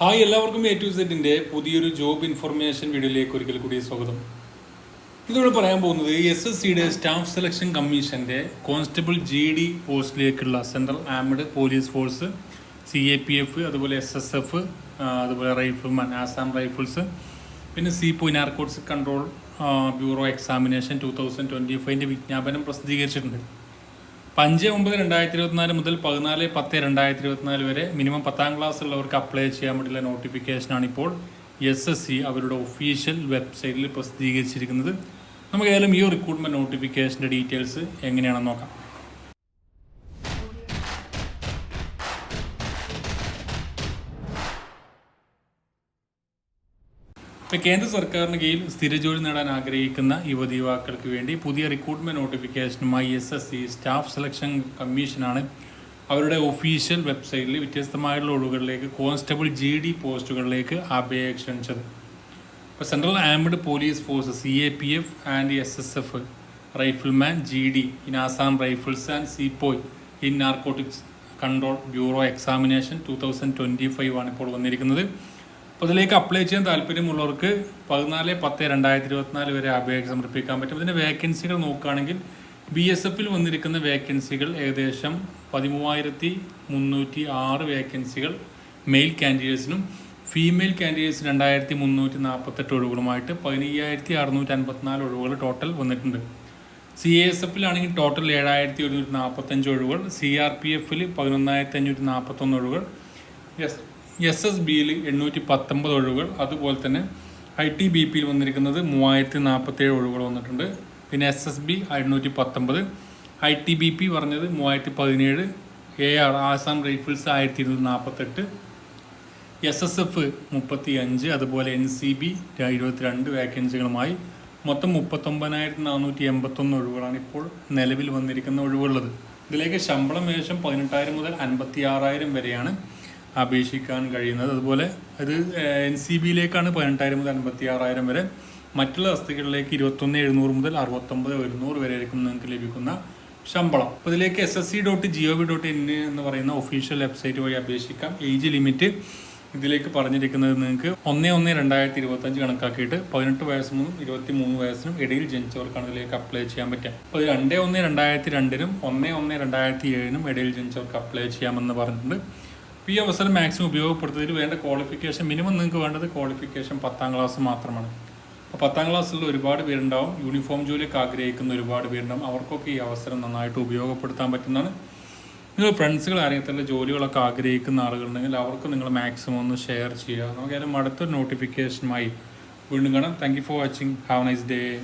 Hi എല്ലാവർക്കും A to സെറ്റിന്റെ പുതിയൊരു ജോബ് ഇൻഫർമേഷൻ വീഡിയോയിലേക്ക് ഒരിക്കൽ കൂടി സ്വാഗതം. ഇതോടെ പറയാൻ പോകുന്നത് എസ് എസ് സിയുടെ സ്റ്റാഫ് സെലക്ഷൻ കമ്മീഷന്റെ constable G D പോസ്റ്റിലേക്കുള്ള central armed police force C A P F അതുപോലെ എസ് എസ് എഫ് അതുപോലെ റൈഫിൾമാൻ ആസാം റൈഫിൾസ് പിന്നെ sepoy narcotics control bureau examination two thousand twenty ഫൈവിന്റെ വിജ്ഞാപനം പ്രസിദ്ധീകരിച്ചിട്ടുണ്ട്. അഞ്ച് ഒമ്പത് രണ്ടായിരത്തി ഇരുപത്തിനാല് മുതൽ പതിനാല് പത്ത് രണ്ടായിരത്തി ഇരുപത്തിനാല് വരെ മിനിമം പത്താം ക്ലാസ് ഉള്ളവർക്ക് അപ്ലൈ ചെയ്യാൻ വേണ്ടിയുള്ള നോട്ടിഫിക്കേഷനാണ് ഇപ്പോൾ എസ് എസ് സി അവരുടെ ഒഫീഷ്യൽ വെബ്സൈറ്റിൽ പ്രസിദ്ധീകരിച്ചിരിക്കുന്നത്. നമുക്ക് ഏതായാലും ഈ റിക്രൂട്ട്മെന്റ് നോട്ടിഫിക്കേഷന്റെ ഡീറ്റെയിൽസ് എങ്ങനെയാണെന്ന് നോക്കാം. ഇപ്പോൾ കേന്ദ്ര സർക്കാരിന് കീഴിൽ സ്ഥിരജോലി നേടാൻ ആഗ്രഹിക്കുന്ന യുവതി യുവാക്കൾക്ക് വേണ്ടി പുതിയ recruitment നോട്ടിഫിക്കേഷനുമായി S S C staff selection കമ്മീഷനാണ് അവരുടെ ഒഫീഷ്യൽ വെബ്സൈറ്റിൽ വ്യത്യസ്തമായുള്ള ഒഴിവുകളിലേക്ക് കോൺസ്റ്റബിൾ ജി ഡി പോസ്റ്റുകളിലേക്ക് അപേക്ഷ ക്ഷണിച്ചത്. ഇപ്പോൾ central armed police force C A P F and S S F rifleman G D in Assam rifles and sepoy in narcotics control bureau examination two thousand twenty five ആണ് ഇപ്പോൾ വന്നിരിക്കുന്നത്. അപ്പോൾ അതിലേക്ക് apply ചെയ്യാൻ താല്പര്യമുള്ളവർക്ക് പതിനാല് പത്ത് രണ്ടായിരത്തി ഇരുപത്തിനാല് വരെ അപേക്ഷ സമർപ്പിക്കാൻ പറ്റും. ഇതിന്റെ വേക്കൻസികൾ നോക്കുകയാണെങ്കിൽ ബി എസ് എഫിൽ വന്നിരിക്കുന്ന വേക്കൻസികൾ ഏകദേശം പതിമൂവായിരത്തി മുന്നൂറ്റി ആറ് വേക്കൻസികൾ മെയിൽ കാൻഡിഡേറ്റ്സിനും ഫീമെയിൽ കാൻഡിഡേറ്റ്സ് രണ്ടായിരത്തി മുന്നൂറ്റി നാൽപ്പത്തെട്ട് ഒഴിവുകളുമായിട്ട് പതിനയ്യായിരത്തി അറുന്നൂറ്റി അൻപത്തിനാല് ഒഴിവുകൾ ടോട്ടൽ വന്നിട്ടുണ്ട്. സി എസ് എഫിലാണെങ്കിൽ ടോട്ടൽ ഏഴായിരത്തി ഒരുന്നൂറ്റി നാൽപ്പത്തഞ്ച് ഒഴിവുകൾ. സി ആർ പി എഫിൽ പതിനൊന്നായിരത്തി അഞ്ഞൂറ്റി നാൽപ്പത്തൊന്ന് ഒഴിവുകൾ. എസ് എസ് എസ് ബിയിൽ എണ്ണൂറ്റി പത്തൊമ്പത് ഒഴിവുകൾ. അതുപോലെ തന്നെ ഐ ടി ബി പിയിൽ വന്നിരിക്കുന്നത് മൂവായിരത്തി നാൽപ്പത്തേഴ് ഒഴിവുകൾ വന്നിട്ടുണ്ട്. പിന്നെ എസ് എസ് ബി എണ്ണൂറ്റി പത്തൊമ്പത് ഐ ടി ബി പി പറഞ്ഞത് മൂവായിരത്തി പതിനേഴ് എ ആർ ആസാം റൈഫിൾസ് ആയിരത്തി ഇരുന്നൂറ്റി നാൽപ്പത്തെട്ട് എസ് എസ് എഫ് മുപ്പത്തി അഞ്ച് അതുപോലെ എൻ സി ബി ഇരുപത്തിരണ്ട് വേക്കൻസികളുമായി മൊത്തം മുപ്പത്തൊമ്പതിനായിരത്തി നാനൂറ്റി എൺപത്തൊന്ന് ഒഴിവുകളാണ് ഇപ്പോൾ നിലവിൽ വന്നിരിക്കുന്ന ഒഴിവുള്ളത്. ഇതിലേക്ക് ശമ്പളം ഏകദേശം പതിനെട്ടായിരം മുതൽ അൻപത്തി ആറായിരം വരെയാണ്. അപേക്ഷിക്കാൻ കഴിയുന്നത്. അതുപോലെ അത് എൻ സി ബിയിലേക്കാണ് പതിനെട്ടായിരം മുതൽ അൻപത്തി ആറായിരം വരെ. മറ്റുള്ള വസ്തുക്കളിലേക്ക് ഇരുപത്തൊന്ന് എഴുന്നൂറ് മുതൽ അറുപത്തൊമ്പത് ഒരുന്നൂറ് വരെ ആയിരിക്കും നിങ്ങൾക്ക് ലഭിക്കുന്ന ശമ്പളം. അപ്പോൾ ഇതിലേക്ക് S S C dot G O V dot in എന്ന് പറയുന്ന ഒഫീഷ്യൽ വെബ്സൈറ്റ് വഴി അപേക്ഷിക്കാം. ഏജ് ലിമിറ്റ് ഇതിലേക്ക് പറഞ്ഞിരിക്കുന്നത് നിങ്ങൾക്ക് ഒന്ന് ഒന്ന് രണ്ടായിരത്തി ഇരുപത്തഞ്ച് കണക്കാക്കിയിട്ട് പതിനെട്ട് വയസ്സിനും ഇരുപത്തി മൂന്ന് വയസ്സിനും ഇടയിൽ ജനിച്ചവർക്കാണ് ഇതിലേക്ക് അപ്ലൈ ചെയ്യാൻ പറ്റുക. അപ്പോൾ രണ്ട് ഒന്ന് രണ്ടായിരത്തി രണ്ടിനും ഒന്ന് ഒന്ന് രണ്ടായിരത്തി ഏഴിനും ഇടയിൽ ജനിച്ചവർക്ക് അപ്ലൈ ചെയ്യാമെന്ന് പറഞ്ഞിട്ടുണ്ട്. ഈ അവസരം മാക്സിമം ഉപയോഗപ്പെടുത്തുന്നതിൽ വേണ്ട ക്വാളിഫിക്കേഷൻ മിനിമം നിങ്ങൾക്ക് വേണ്ടത് ക്വാളിഫിക്കേഷൻ പത്താം ക്ലാസ് മാത്രമാണ്. അപ്പോൾ പത്താം ക്ലാസ്സിൽ ഒരുപാട് പേരുണ്ടാവും. യൂണിഫോം ജോലിയൊക്കെ ആഗ്രഹിക്കുന്ന ഒരുപാട് പേരുണ്ടാവും. അവർക്കൊക്കെ ഈ അവസരം നന്നായിട്ട് ഉപയോഗപ്പെടുത്താൻ പറ്റുന്നതാണ്. നിങ്ങൾ ഫ്രണ്ട്സുകൾ ആരെങ്കിലും ജോലികളൊക്കെ ആഗ്രഹിക്കുന്ന ആളുകളുണ്ടെങ്കിൽ അവർക്ക് നിങ്ങൾ മാക്സിമം ഒന്ന് ഷെയർ ചെയ്യുക. നമുക്കായാലും അടുത്തൊരു നോട്ടിഫിക്കേഷനുമായി വീണ്ടും കാണാം. Thank you for watching have nice day